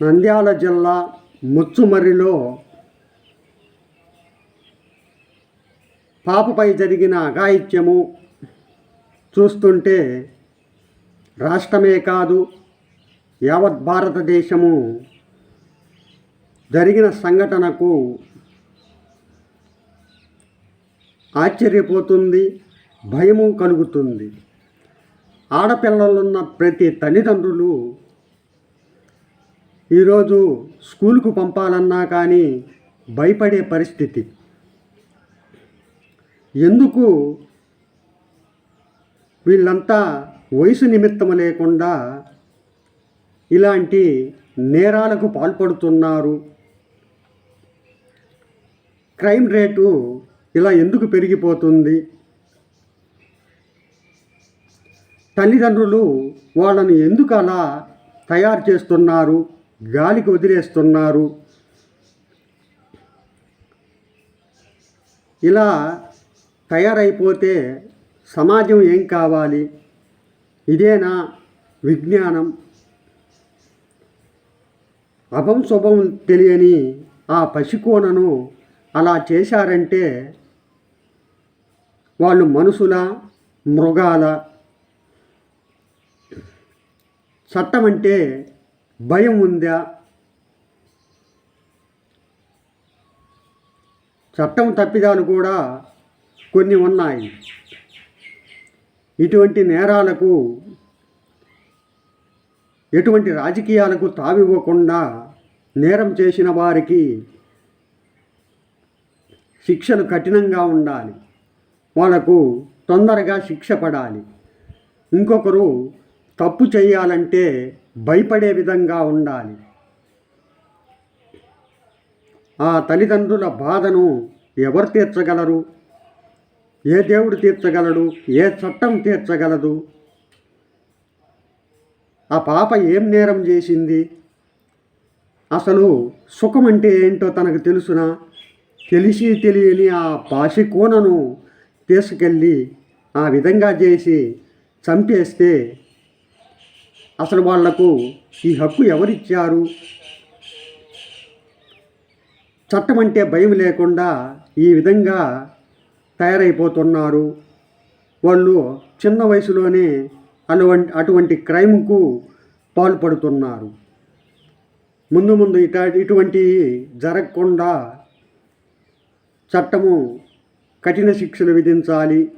నంద్యాల జిల్లా ముచ్చుమర్రిలో పాపపై జరిగిన అఘాయిత్యము చూస్తుంటే రాష్ట్రమే కాదు యావత్ భారతదేశము జరిగిన సంఘటనకు ఆశ్చర్యపోతుంది భయము కలుగుతుంది. ఆడపిల్లలున్న ప్రతి తల్లిదండ్రులు ఈరోజు స్కూల్కు పంపాలన్నా కానీ భయపడే పరిస్థితి. ఎందుకు వీళ్ళంతా వయసు నిమిత్తం లేకుండా ఇలాంటి నేరాలకు పాల్పడుతున్నారు? క్రైమ్ రేటు ఇలా ఎందుకు పెరిగిపోతుంది? తల్లిదండ్రులు వాళ్ళని ఎందుకు అలా తయారు చేస్తున్నారు? గాలికి వదిలేస్తున్నారు. ఇలా తయారైపోతే సమాజం ఏం కావాలి? ఇదేనా విజ్ఞానం? అభం శుభం తెలియని ఆ పసికోనను అలా చేశారంటే వాళ్ళు మనుషుల మృగాల? చట్టం అంటే భయం ఉందా? చట్టం తప్పిదాలు కూడా కొన్ని ఉన్నాయి. ఇటువంటి నేరాలకు ఎటువంటి రాజకీయాలకు తావివ్వకుండా నేరం చేసిన వారికి శిక్షలు కఠినంగా ఉండాలి. వాళ్ళకు తొందరగా శిక్ష పడాలి. ఇంకొకరు తప్పు చేయాలంటే భయపడే విధంగా ఉండాలి. ఆ తల్లిదండ్రుల బాధను ఎవరు తీర్చగలరు? ఏ దేవుడు తీర్చగలడు? ఏ చట్టం తీర్చగలదు? ఆ పాప ఏం నేరం చేసింది? అసలు సుఖం అంటే ఏంటో తనకు తెలుసునా? తెలిసి తెలియని ఆ పాసి కోనను తీసుకెళ్ళి ఆ విధంగా చేసి చంపేస్తే అసలు వాళ్ళకు ఈ హక్కు ఎవరిచ్చారు? చట్టం అంటే భయం లేకుండా ఈ విధంగా తయారైపోతున్నారు. వాళ్ళు చిన్న వయసులోనే అటువంటి అటువంటి క్రైమ్కు పాల్పడుతున్నారు. ముందు ముందు ఇట ఇటువంటి జరగకుండా చట్టము కఠిన శిక్షలు విధించాలి.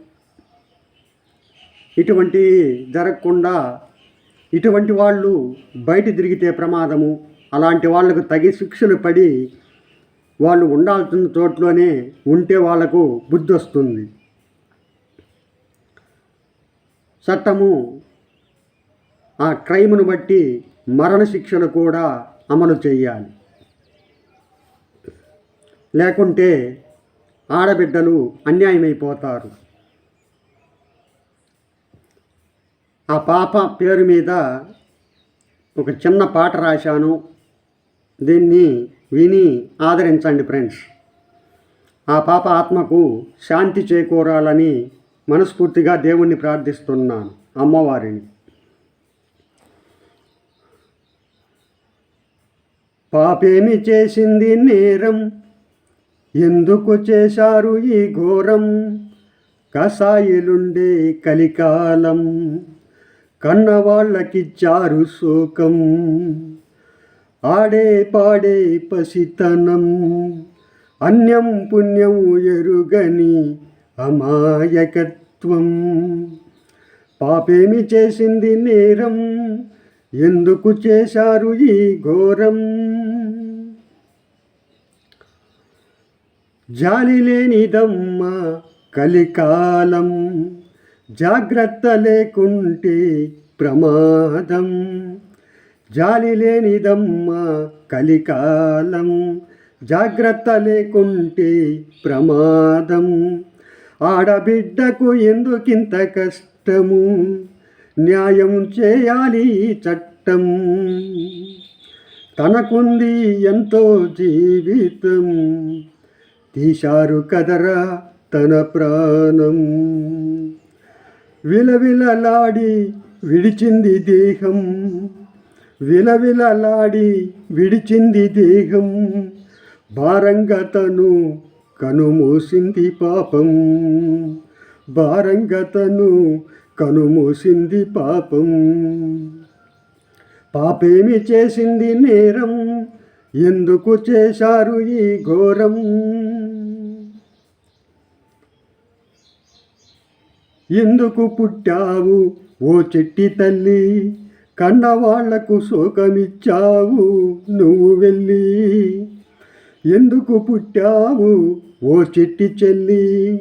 ఇటువంటి జరగకుండా ఇటువంటి వాళ్ళు బయట తిరిగితే ప్రమాదము అలాంటి వాళ్ళకు తగి శిక్షలు పడి వాళ్ళు ఉండాల్సిన చోట్లోనే ఉంటే వాళ్ళకు బుద్ధి వస్తుంది. చట్టము ఆ క్రైమ్ను బట్టి మరణశిక్షలు కూడా అమలు చేయాలి. లేకుంటే ఆడబిడ్డలు అన్యాయమైపోతారు. ఆ పాప పేరు మీద ఒక చిన్న పాట రాశాను. దీన్ని విని ఆదరించండి ఫ్రెండ్స్. ఆ పాప ఆత్మకు శాంతి చేకూరాలని మనస్ఫూర్తిగా దేవుణ్ణి ప్రార్థిస్తున్నాను. అమ్మవారిని. పాపేమి చేసింది నేరం? ఎందుకు చేశారు ఈ ఘోరం? కసాయిలుండే కలికాలం. కన్నవాళ్ళకిచ్చారు శోకం. ఆడే పాడే పసితనం. అన్యం పుణ్యం ఎరుగని అమాయకత్వం. పాపేమి చేసింది నేరం? ఎందుకు చేశారు ఈ ఘోరం? జాలి లేనిదమ్మ కలికాలం. జాగ్రత్త లేకుంటే ప్రమాదం. జాలి లేనిదమ్మా కలికాలం. జాగ్రత్త లేకుంటే ప్రమాదం. ఆడబిడ్డకు ఎందుకింత కష్టము? న్యాయం చేయాలి చట్టం. తనకుంది ఎంతో జీవితం. తీశారు కదరా తన ప్రాణం. విలవిలలాడి విడిచింది దేహం. విలవిలలాడి విడిచింది దేహం. భారంగా తను కనుమూసింది పాపం. భారంగా తను కనుమూసింది పాపం. పాపేమి చేసింది నేరం? ఎందుకు చేశారు ఈ ఘోరం? ఎందుకు పుట్టావు? ఓ చెట్టి తల్లి కన్నవాళ్ళకు శోకమిచ్చావు నువ్వు వెళ్ళి. ఎందుకు పుట్టావు? ఓ చెట్టి చెల్లి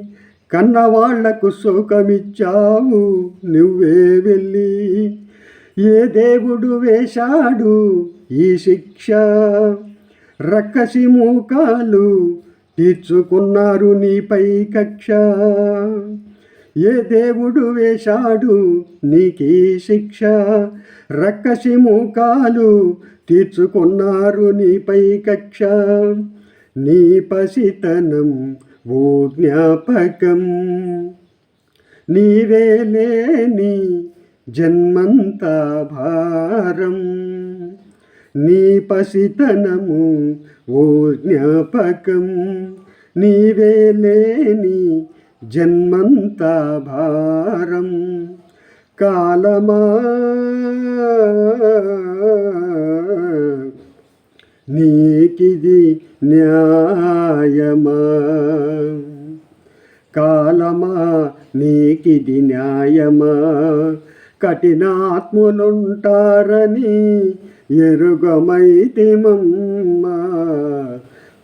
కన్నవాళ్ళకు శోకమిచ్చావు నువ్వే వెళ్ళి. ఏ దేవుడు వేశాడు ఈ శిక్ష? రక్కసి మూకాలు తీర్చుకున్నారు నీపై కక్ష. ఏ దేవుడు వేశాడు నీకీ శిక్ష? రక్కసి మూకాలు తీర్చుకున్నారు నీపై కక్ష. నీ పసితనం ఓ జ్ఞాపకం. నీవే లేని జన్మంతా భారం. నీ పసితనము ఓ జ్ఞాపకం. నీవే లేని జన్మంతా భారం కాలమా? నీకిది న్యాయమా? కాలమా? నీకిది న్యాయమా? కఠినాత్ములుంటారని ఎరుగమైతిమమ్మా.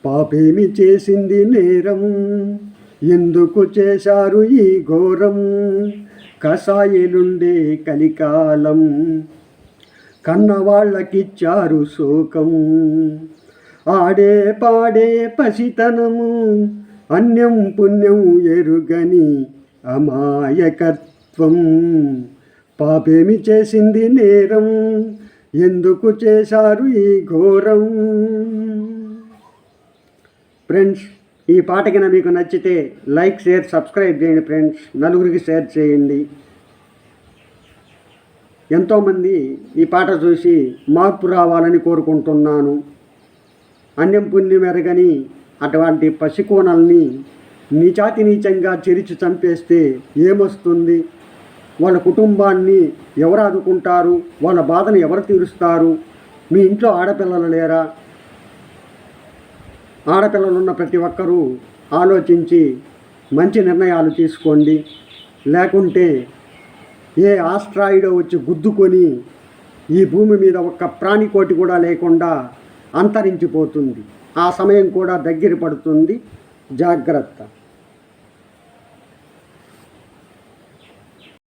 పాపేమి చేసింది నేరం? ఎందుకు చేశారు ఈ ఘోరం? కషాయిలుండే కలికాలం కన్నవాళ్ళకిచ్చారు శోకం. ఆడే పాడే పసితనము అన్యం పుణ్యం ఎరుగని అమాయకత్వం. పాపేమి చేసింది నేరం? ఎందుకు చేశారు ఈ ఘోరం? ఫ్రెండ్స్ ఈ పాట కనుక మీకు నచ్చితే లైక్ షేర్ సబ్స్క్రైబ్ చేయండి ఫ్రెండ్స్. నలుగురికి షేర్ చేయండి. ఎంతోమంది ఈ పాట చూసి మార్పు రావాలని కోరుకుంటున్నాను. అన్యం పుణ్యం ఎరగని అటువంటి పసికోనల్ని నీచాతి నీచంగా చెరిచి చంపేస్తే ఏమొస్తుంది? వాళ్ళ కుటుంబాన్ని ఎవరు ఆదుకుంటారు? వాళ్ళ బాధను ఎవరు తీరుస్తారు? మీ ఇంట్లో ఆడపిల్లలు లేరా? ఆడపిల్లలున్న ప్రతి ఒక్కరూ ఆలోచించి మంచి నిర్ణయాలు తీసుకోండి. లేకుంటే ఏ ఆస్ట్రాయిడో వచ్చి గుద్దుకొని ఈ భూమి మీద ఒక్క ప్రాణికోటి కూడా లేకుండా అంతరించిపోతుంది. ఆ సమయం కూడా దగ్గర పడుతుంది. జాగ్రత్త.